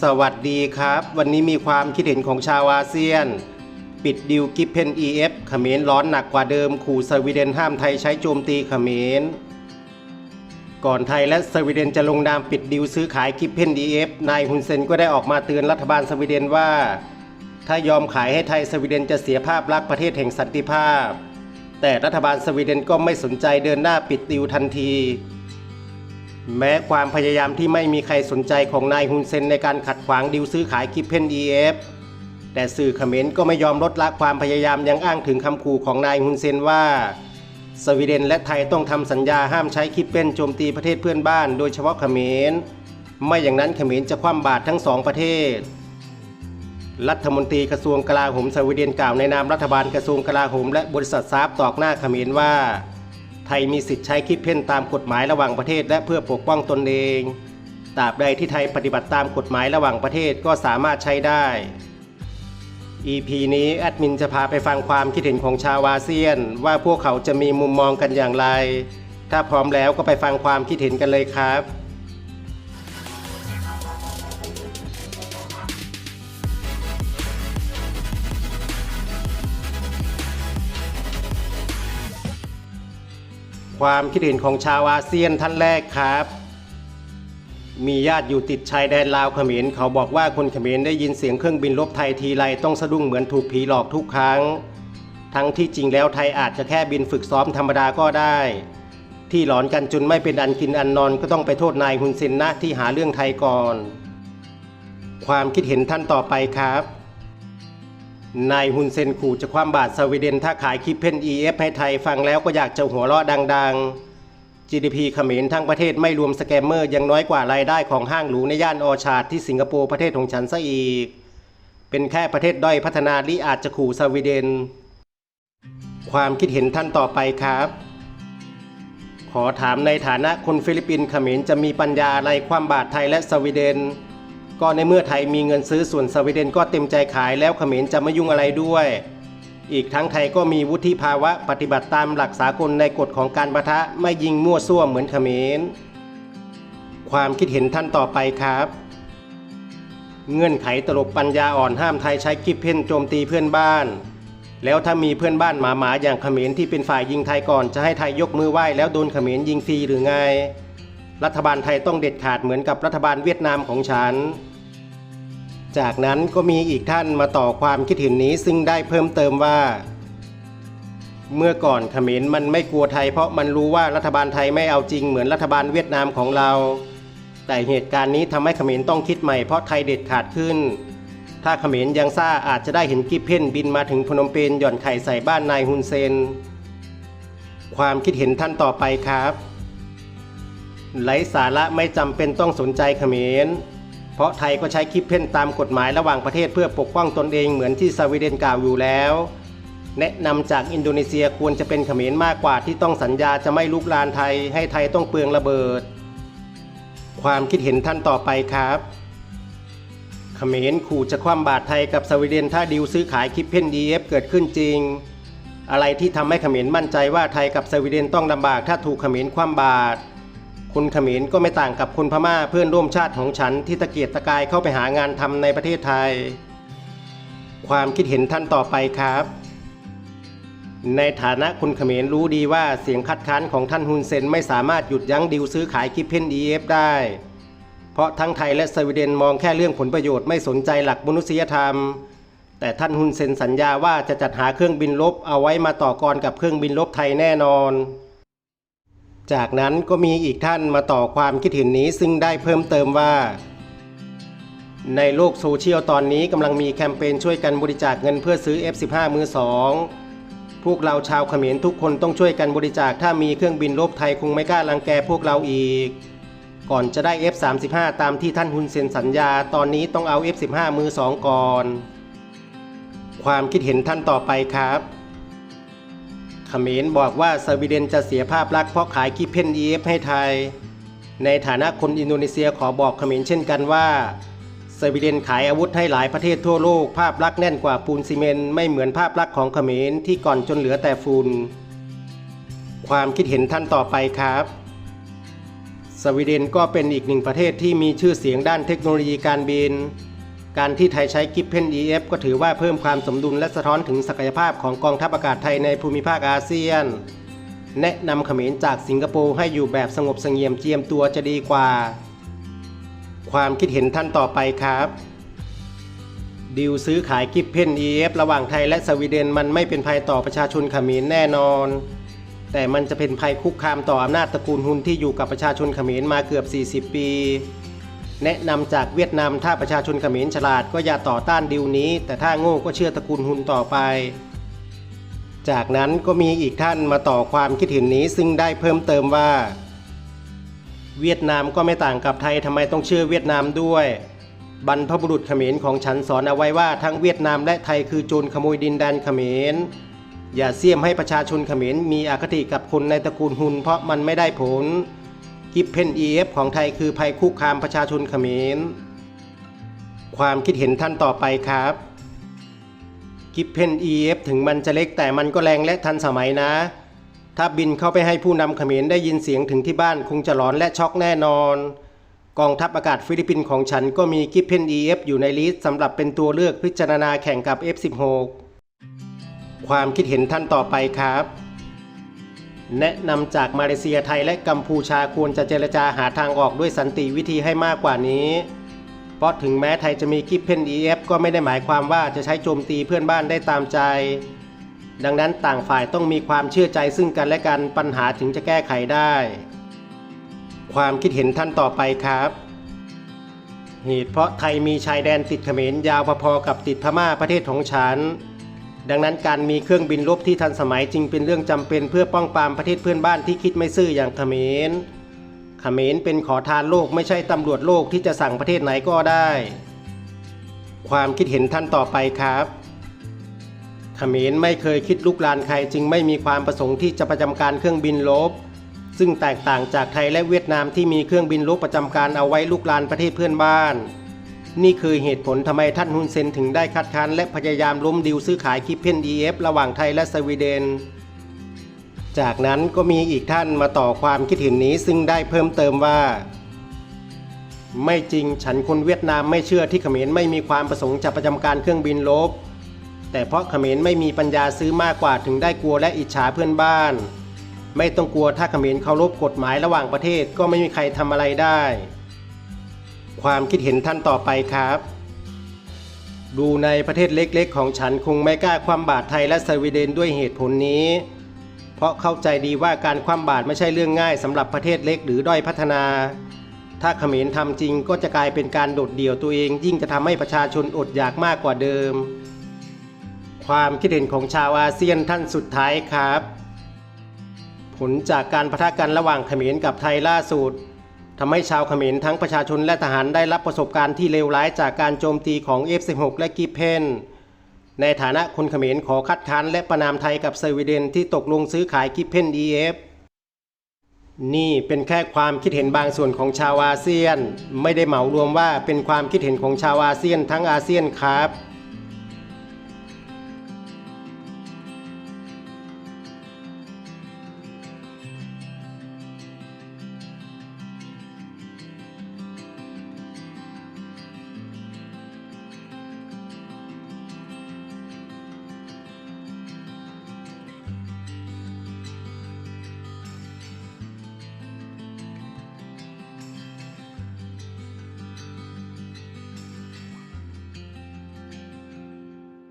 สวัสดีครับ วันนี้มีความคิดเห็นของชาวอาเซียน ปิดดิวกิฟเพน EF เขมรร้อนหนักกว่าเดิม ขู่สวีเดนห้ามไทยใช้โจมตีเขมร ก่อนไทยและสวีเดนจะลงนามปิดดิวซื้อขายกิฟเพน EF นายฮุนเซนก็ได้ออกมาเตือนรัฐบาลสวีเดนว่า ถ้ายอมขายให้ไทยสวีเดนจะเสียภาพลักษณ์ประเทศแห่งสันติภาพ แต่รัฐบาลสวีเดนก็ไม่สนใจเดินหน้าปิดดิวทันที แม้ความพยายามที่ไม่มีใครสนใจของนายฮุนเซนในการขัดขวางดิวซื้อขายกิฟเพน EF แต่สื่อเขมรก็ไม่ยอมลดละความพยายามยังอ้างถึงคำขู่ของนายฮุนเซนว่า สวีเดนและไทยต้องทำสัญญาห้ามใช้คิปเป็นโจมตีประเทศเพื่อนบ้าน โดยเฉพาะเขมร ไม่อย่างนั้นเขมรจะคว่ำบาตรทั้งสองประเทศ รัฐมนตรีกระทรวงกลาโหมสวีเดนกล่าวในนามรัฐบาลกระทรวงกลาโหมและบริษัทซาบตอกหน้าเขมรว่า ไทยมีสิทธิ์ใช้คิดเพ่นตามกฎหมายระหว่างประเทศ และเพื่อปกป้องตนเองตราบใดที่ไทยปฏิบัติตามกฎหมายระหว่างประเทศก็สามารถใช้ได้ EP นี้แอดมินจะพาไปฟังความคิดเห็นของชาวอาเซียน ว่าพวกเขาจะมีมุมมองกันอย่างไร ถ้าพร้อมแล้วก็ไปฟังความคิดเห็นกันเลยครับ ความคิดเห็นของชาวอาเซียนท่านแรกครับ มีญาติอยู่ติดชายแดนลาวเขมรเขาบอกว่าคนเขมรได้ยินเสียงเครื่องบินรบไทยทีไรต้องสะดุ้งเหมือนถูกผีหลอกทุกครั้ง ทั้งที่จริงแล้วไทยอาจจะแค่บินฝึกซ้อมธรรมดาก็ได้ ที่หลอนกันจนไม่เป็นอันกินอันนอนก็ต้องไปโทษนายฮุนเซนนะที่หาเรื่องไทยก่อน ความคิดเห็นท่านต่อไปครับ นายฮุนเซนขู่จะคว่ำบาตรสวีเดนถ้าขายคลิปเพน EF ให้ไทยฟังแล้วก็อยากจะหัวเราะดังๆ GDP เขมรทั้งประเทศไม่รวมสแกมเมอร์ยังน้อยกว่ารายได้ของห้างหรูในย่านออชาร์ดที่สิงคโปร์ประเทศของฉันซะอีก เป็นแค่ประเทศด้อยพัฒนาที่อาจจะขู่สวีเดน ความคิดเห็นท่านต่อไปครับ ขอถามในฐานะคนฟิลิปปินส์เขมรจะมีปัญญาอะไรความบาตรไทยและสวีเดน ก็ในเมื่อไทยมีเงินซื้อส่วนสวีเดนก็เต็มใจขายแล้วเขมรจะไม่ยุ่งอะไรด้วย อีกทั้งไทยก็มีวุฒิภาวะปฏิบัติตามหลักสากลในกฎของการประทะไม่ยิงมั่วซั่วเหมือนเขมร ความคิดเห็นท่านต่อไปครับ เงื่อนไขตลกปัญญาอ่อนห้ามไทยใช้กิฟเพ่นโจมตีเพื่อนบ้าน แล้วถ้ามีเพื่อนบ้านหมาหมาอย่างเขมรที่เป็นฝ่ายยิงไทยก่อนจะให้ไทยยกมือไหว้แล้วโดนเขมรยิงฟรีหรือไง รัฐบาลไทยต้องเด็ดขาดเหมือนกับรัฐบาลเวียดนามของฉัน จากนั้นก็มีอีกท่านมาต่อความคิดเห็นนี้ซึ่งได้เพิ่มเติมว่า เมื่อก่อนเขมรมันไม่กลัวไทย เพราะมันรู้ว่ารัฐบาลไทยไม่เอาจริงเหมือนรัฐบาลเวียดนามของเรา แต่เหตุการณ์นี้ทำให้เขมรต้องคิดใหม่เพราะไทยเด็ดขาดขึ้น ถ้าเขมรยังซ่าอาจจะได้เห็นกิฟเพนบินมาถึงพนมเปญหย่อนไข่ใส่บ้านนายฮุนเซน ความคิดเห็นท่านต่อไปครับ ไร้สาระไม่จำเป็นต้องสนใจเขมร เพราะไทยก็ใช้คลิปเพนตามกฎหมายระหว่างประเทศเพื่อปกป้องตนเองเหมือนที่สวีเดนกล่าวอยู่แล้ว แนะนำจากอินโดนีเซียควรจะเป็นเขมรมากกว่าที่ต้องสัญญาจะไม่ลุกลานไทยให้ไทยต้องเปลืองระเบิด ความคิดเห็นท่านต่อไปครับเขมรขู่จะคว่ำบาตรไทยกับสวีเดนถ้าดีลซื้อขายคลิปเพนดีเอฟเกิดขึ้นจริง อะไรที่ทำให้เขมรมั่นใจว่าไทยกับสวีเดนต้องลำบากถ้าถูกเขมรคว่ำบาตร คนเขมรก็ไม่ต่างกับคนพม่าเพื่อนร่วมชาติของฉันที่ตะเกียกตะกายเข้าไปหางานทำในประเทศไทย ความคิดเห็นท่านต่อไปครับ ในฐานะคนเขมรรู้ดีว่าเสียงคัดค้านของท่านฮุนเซนไม่สามารถหยุดยั้งดิวซื้อขายกิฟเพนดีเอฟได้ เพราะทั้งไทยและสวีเดนมองแค่เรื่องผลประโยชน์ไม่สนใจหลักมนุษยธรรม แต่ท่านฮุนเซนสัญญาว่าจะจัดหาเครื่องบินรบเอาไว้มาต่อกรกับเครื่องบินรบไทยแน่นอน จากนั้นก็มีอีกท่านมาต่อความคิดเห็นนี้ซึ่งได้เพิ่มเติมว่า ในโลกโซเชียลตอนนี้กำลังมีแคมเปญช่วยกันบริจาคเงินเพื่อซื้อ F15 มือสองพวกเราชาวเขมรทุกคนต้องช่วยกันบริจาคถ้ามีเครื่องบินรบไทยคงไม่กล้ารังแกพวกเราอีก ก่อนจะได้ F35 ตามที่ท่านฮุนเซนสัญญา ตอนนี้ต้องเอา F15 มือสองก่อน ความคิดเห็นท่านต่อไปครับ มรบอกว่าสวีเดนจะเสียภาพลักษณ์เพราะขายกิเพน EF ให้ไทย ในฐานะคนอินโดนีเซียขอบอกเขมรเช่นกันว่าสวีเดนขายอาวุธให้หลายประเทศทั่วโลก ภาพลักษณ์แน่นกว่าปูนซีเมนต์ไม่เหมือนภาพลักษณ์ของเขมรที่ก่อนจนเหลือแต่ฝุ่นความคิดเห็นท่านต่อไปครับ สวีเดนก็เป็นอีกหนึ่งประเทศที่มีชื่อเสียงด้านเทคโนโลยีการบิน การที่ไทยใช้กิฟเพน EF ก็ถือว่าเพิ่มความสมดุลและสะท้อนถึงศักยภาพของกองทัพอากาศไทยในภูมิภาคอาเซียน แนะนำเขมรจากสิงคโปร์ให้อยู่แบบสงบเสงี่ยมเจียมตัวจะดีกว่า ความคิดเห็นท่านต่อไปครับดีลซื้อขายกิฟเพน EF ระหว่างไทยและสวีเดนมันไม่เป็นภัยต่อประชาชนเขมรแน่นอน แต่มันจะเป็นภัยคุกคามต่ออำนาจตระกูลฮุนที่อยู่กับประชาชนเขมรมาเกือบ 40 ปี แนะนำจากเวียดนามถ้าประชาชนเขมรฉลาดก็อย่าต่อต้านดีลนี้ แต่ถ้าโง่ก็เชื่อตระกูลฮุนต่อไป จากนั้นก็มีอีกท่านมาต่อความคิดเห็นนี้ซึ่งได้เพิ่มเติมว่า เวียดนามก็ไม่ต่างกับไทยทำไมต้องเชื่อเวียดนามด้วย บรรพบุรุษเขมรของฉันสอนเอาไว้ว่าทั้งเวียดนามและไทยคือโจรขโมยดินแดนเขมร อย่าเสี่ยมให้ประชาชนเขมรมีอคติกับคนในตระกูลฮุนเพราะมันไม่ได้ผล กิฟเพน EF ของไทยคือภัยคุกคามประชาชนเขมร ความคิดเห็นท่านต่อไปครับกิฟเพน EF ถึงมันจะเล็กแต่มันก็แรงและทันสมัยนะ ถ้าบินเข้าไปให้ผู้นำเขมรได้ยินเสียงถึงที่บ้านคงจะหลอนและช็อกแน่นอน กองทัพอากาศฟิลิปปินส์ของฉันก็มีกิฟเพน EF อยู่ในลิสต์สำหรับเป็นตัวเลือกพิจารณาแข่งกับ F16 ความคิดเห็นท่านต่อไปครับ แนะนำจากมาเลเซียไทยและกัมพูชาควรจะเจรจาหาทางออกด้วยสันติวิธีให้มากกว่านี้ เพราะถึงแม้ไทยจะมีกิฟเพน EF ก็ไม่ได้หมายความว่าจะใช้โจมตีเพื่อนบ้านได้ตามใจ ดังนั้นต่างฝ่ายต้องมีความเชื่อใจซึ่งกันและกันปัญหาถึงจะแก้ไขได้ ความคิดเห็นท่านต่อไปครับเหตุเพราะไทยมีชายแดนติดเขมรยาวพอๆกับติดพม่าประเทศของฉัน ดังนั้นการมีเครื่องบินรบที่ทันสมัยจึงเป็นเรื่องจำเป็นเพื่อป้องปรามประเทศเพื่อนบ้านที่คิดไม่ซื่ออย่างเขมร เขมรเป็นขอทานโลกไม่ใช่ตำรวจโลกที่จะสั่งประเทศไหนก็ได้ ความคิดเห็นท่านต่อไปครับเขมรไม่เคยคิดลุกลานใครจึงไม่มีความประสงค์ที่จะประจำการเครื่องบินรบซึ่งแตกต่างจากไทยและเวียดนามที่มีเครื่องบินรบประจำการเอาไว้ลุกลานประเทศเพื่อนบ้าน นี่คือเหตุผลทำไมท่านฮุนเซนถึงได้คัดค้านและพยายามล้มดิวซื้อขายคิปเพน EF ระหว่างไทยและสวีเดน จากนั้นก็มีอีกท่านมาต่อความคิดเห็นนี้ซึ่งได้เพิ่มเติมว่า ไม่จริงฉันคนเวียดนามไม่เชื่อที่เขมรไม่มีความประสงค์จะประจำการเครื่องบินรบแต่เพราะเขมรไม่มีปัญญาซื้อมากกว่าถึงได้กลัวและอิจฉาเพื่อนบ้าน ไม่ต้องกลัวถ้าเขมรเคารพกฎหมายระหว่างประเทศก็ไม่มีใครทำอะไรได้ ความคิดเห็นท่านต่อไปครับ ดูในประเทศเล็กๆ ของฉันคงไม่กล้าคว่ำบาตรไทยและสวีเดนด้วยเหตุผลนี้ เพราะเข้าใจดีว่าการคว่ำบาตรไม่ใช่เรื่องง่ายสำหรับประเทศเล็กหรือด้อยพัฒนา ถ้าเขมรทำจริงก็จะกลายเป็นการโดดเดี่ยวตัวเอง ยิ่งจะทำให้ประชาชนอดอยากมากกว่าเดิม ความคิดเห็นของชาวอาเซียนท่านสุดท้ายครับ ผลจากการประทะกันระหว่างเขมรกับไทยล่าสุด ทำให้ชาวเขมรทั้งประชาชนและทหารได้รับประสบการณ์ที่เลวร้ายจากการโจมตีของ F16 และกิเพน ในฐานะคนเขมรขอคัดค้านและประนามไทยกับสวีเดนที่ตกลงซื้อขายกิเพน EF นี่เป็นแค่ความคิดเห็นบางส่วนของชาวอาเซียน ไม่ได้เหมารวมว่าเป็นความคิดเห็นของชาวอาเซียนทั้งอาเซียนครับ